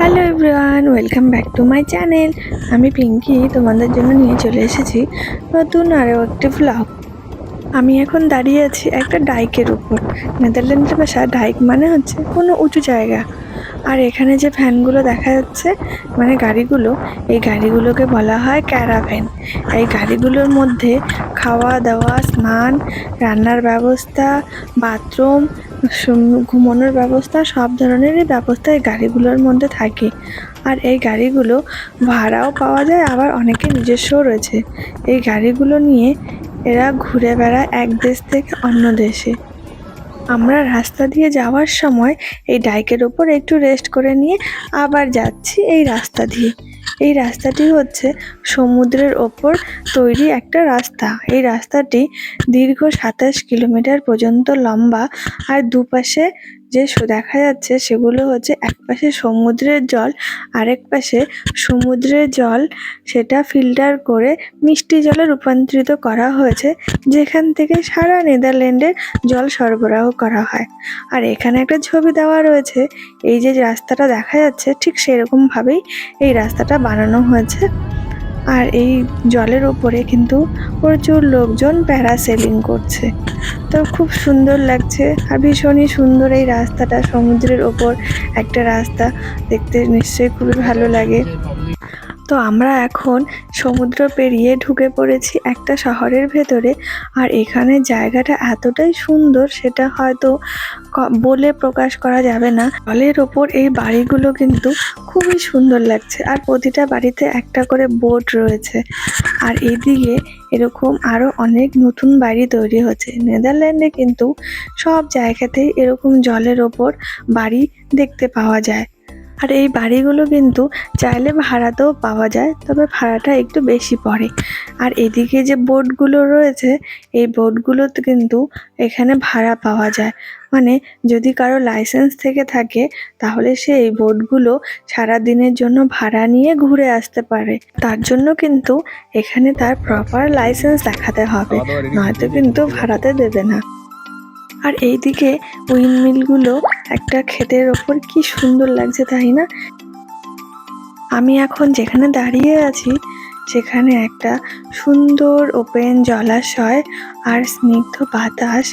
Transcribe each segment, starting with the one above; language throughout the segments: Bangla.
Hello everyone, welcome back to my channel. আমি পিঙ্কি, তোমাদের জন্য নিয়ে চলে এসেছি নতুন আরও একটি ভ্লগ আমি এখন দাঁড়িয়ে আছি একটা ডাইকের উপর। নেদারল্যান্ডের ভাষা ডাইক মানে হচ্ছে কোনো উঁচু জায়গা। আর এখানে যে ভ্যানগুলো দেখা যাচ্ছে মানে গাড়িগুলো, এই গাড়িগুলোকে বলা হয় ক্যারাভ্যান এই গাড়িগুলোর মধ্যে খাওয়া দাওয়া স্নান, রান্নার ব্যবস্থা বাথরুম ঘুমানোর ব্যবস্থা সব ধরনেরই ব্যবস্থা এই গাড়িগুলোর মধ্যে থাকে। আর এই গাড়িগুলো ভাড়াও পাওয়া যায়, আবার অনেকে নিজস্বও রয়েছে। এই গাড়িগুলো নিয়ে এরা ঘুরে বেড়ায় এক দেশ থেকে অন্য দেশে। আমরা রাস্তা দিয়ে যাওয়ার সময় এই ডাইকের ওপর একটু রেস্ট করে নিয়ে আবার যাচ্ছি এই রাস্তা দিয়ে। এই রাস্তাটি হচ্ছে সমুদ্রের ওপর তৈরি একটা রাস্তা। এই রাস্তাটি দীর্ঘ সাতাশ কিলোমিটার পর্যন্ত লম্বা আর দুপাশে যে দেখা যাচ্ছে সেগুলো হচ্ছে এক পাশে সমুদ্রের জল, আরেক পাশে সমুদ্রের জল, সেটা ফিল্টার করে মিষ্টি জলে রূপান্তরিত করা হয়েছে, যেখান থেকে সারা নেদারল্যান্ডের জল সরবরাহ করা হয়। আর এখানে একটা ছবি দেওয়া রয়েছে, এই যে রাস্তাটা দেখা যাচ্ছে ঠিক সেরকম ভাবেই এই রাস্তাটা বানানো হয়েছে। আর এই জলের ওপরে কিন্তু প্রচুর লোকজন প্যারাসেলিং করছে। তো খুব সুন্দর লাগছে আর ভীষণই সুন্দর এই রাস্তাটা, সমুদ্রের ওপর একটা রাস্তা। দেখতে নিশ্চয়ই খুবই ভালো লাগে। তো আমরা এখন সমুদ্র পেরিয়ে ঢুকে পড়েছি একটা শহরের ভেতরে। আর এখানে জায়গাটা এতটাই সুন্দর সেটা হয়তো বলে প্রকাশ করা যাবে না। জলের ওপর এই বাড়িগুলো কিন্তু খুবই সুন্দর লাগছে। আর প্রতিটা বাড়িতে একটা করে বোট রয়েছে। আর এদিকে এরকম আরও অনেক নতুন বাড়ি তৈরি হচ্ছে। নেদারল্যান্ডে কিন্তু সব জায়গাতেই এরকম জলের ওপর বাড়ি দেখতে পাওয়া যায়। আর এই বাড়িগুলো কিন্তু চাইলে ভাড়াতেও পাওয়া যায় তবে ভাড়াটা একটু বেশি পড়ে। আর এদিকে যে বোটগুলো রয়েছে এই বোটগুলোতে কিন্তু এখানে ভাড়া পাওয়া যায়। মানে যদি কারও লাইসেন্স থেকে থাকে তাহলে সে এই বোটগুলো সারা দিনের জন্য ভাড়া নিয়ে ঘুরে আসতে পারে। তার জন্য কিন্তু এখানে তার প্রপার লাইসেন্স দেখাতে হবে। নয়তো কিন্তু ভাড়াতে দেবে না। আর এইদিকে উইন্ডমিলগুলো একটা ক্ষেতের ওপর কি সুন্দর লাগছে, তাই না? আমি এখন যেখানে দাঁড়িয়ে আছি, সেখানে একটা সুন্দর ওপেন জলাশয় আর স্নিগ্ধ বাতাস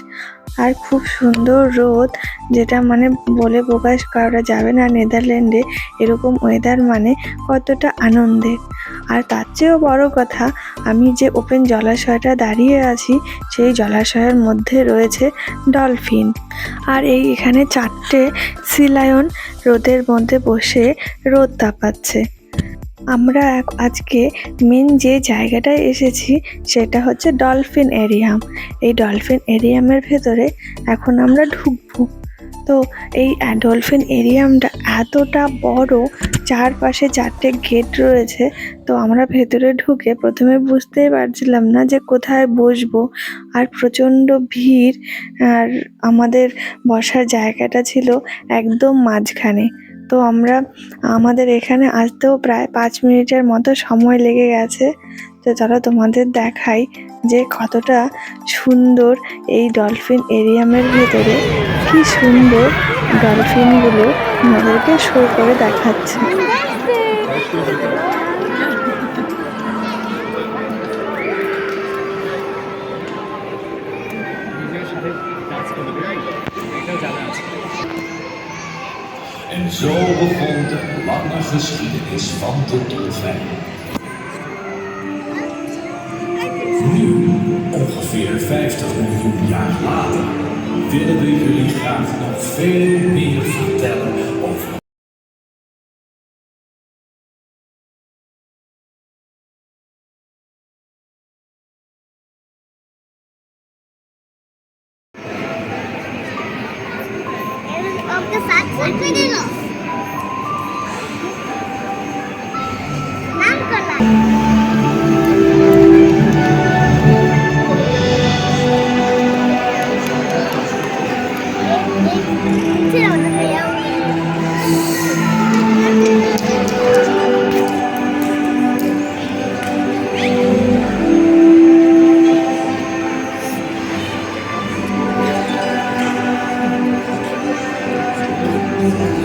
আর খুব সুন্দর রোদ, যেটা মানে বলে প্রকাশ করা যাবে না নেদারল্যান্ডে এরকম ওয়েদার মানে কতটা আনন্দের। আর তার চেয়েও বড় কথা, আমি যে ওপেন জলাশয়টা দাঁড়িয়ে আছি, সেই জলাশয়ের মধ্যে রয়েছে ডলফিন আর এই এখানে চারটে সিলায়ন রোদের মধ্যে বসে রোদ তাপাচ্ছে। আমরা আজকে মেন যে জায়গাটায় এসেছি, সেটা হচ্ছে ডলফিন এরিয়াম এই ডলফিন এরিয়ামের ভেতরে এখন আমরা ঢুকবো। তো এই ডলফিন এরিয়ামটা এতটা বড়, চারপাশে চারটে গেট রয়েছে। তো আমরা ভেতরে ঢুকে প্রথমে বুঝতেই পারছিলাম না যে কোথায় বসবো। আর প্রচণ্ড ভিড়, আর আমাদের বসার জায়গাটা ছিল একদম মাঝখানে। তো আমরা, আমাদের এখানে আসতেও প্রায় পাঁচ মিনিটের মতো সময় লেগে গেছে। তো চলো তোমাদের দেখাই যে কতটা সুন্দর এই ডলফিন এরিয়ামের ভেতরে কি সুন্দর ডলফিনগুলো আমাদেরকে শো করে দেখাচ্ছে। Zo begon de lange geschiedenis van de dolfijn. Nu, ongeveer 50 miljoen jaar later, willen we jullie graag nog veel meer vertellen over de vaat Amen.